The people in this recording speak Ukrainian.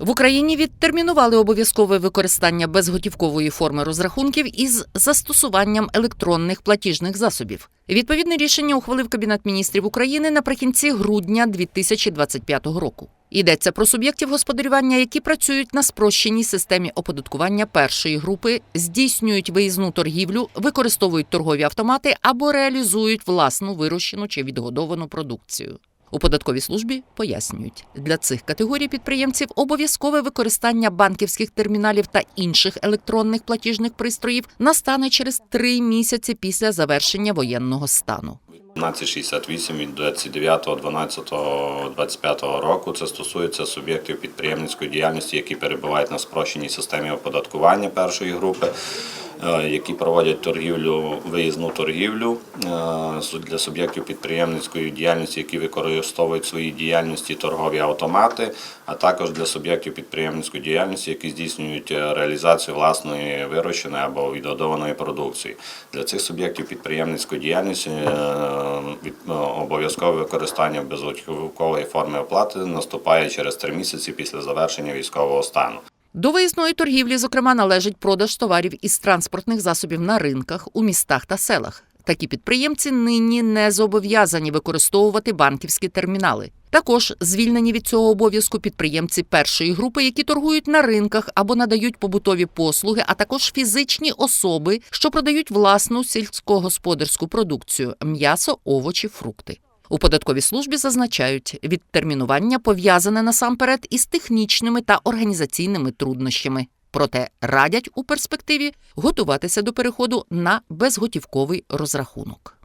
В Україні відтермінували обов'язкове використання безготівкової форми розрахунків із застосуванням електронних платіжних засобів. Відповідне рішення ухвалив Кабінет міністрів України наприкінці грудня 2025 року. Йдеться про суб'єктів господарювання, які працюють на спрощеній системі оподаткування першої групи, здійснюють виїзну торгівлю, використовують торгові автомати або реалізують власну вирощену чи відгодовану продукцію. У податковій службі пояснюють, для цих категорій підприємців обов'язкове використання банківських терміналів та інших електронних платіжних пристроїв настане через три місяці після завершення воєнного стану. 1568 від 29.12.25 року. Це стосується суб'єктів підприємницької діяльності, які перебувають на спрощеній системі оподаткування першої групи, які проводять торгівлю, виїзну торгівлю е, для суб'єктів підприємницької діяльності, які використовують в своїй діяльності торгові автомати, а також для суб'єктів підприємницької діяльності, які здійснюють е, реалізацію власної вирощеної або відгодованої продукції. Для цих суб'єктів підприємницької діяльності е, е, обов'язкове використання безготівкової форми оплати наступає через три місяці після завершення військового стану. До виїзної торгівлі, зокрема, належить продаж товарів із транспортних засобів на ринках у містах та селах. Такі підприємці нині не зобов'язані використовувати банківські термінали. Також звільнені від цього обов'язку підприємці першої групи, які торгують на ринках або надають побутові послуги, а також фізичні особи, що продають власну сільськогосподарську продукцію м'ясо, овочі, фрукти. У податковій службі зазначають, відтермінування пов'язане насамперед із технічними та організаційними труднощами. Проте радять у перспективі готуватися до переходу на безготівковий розрахунок.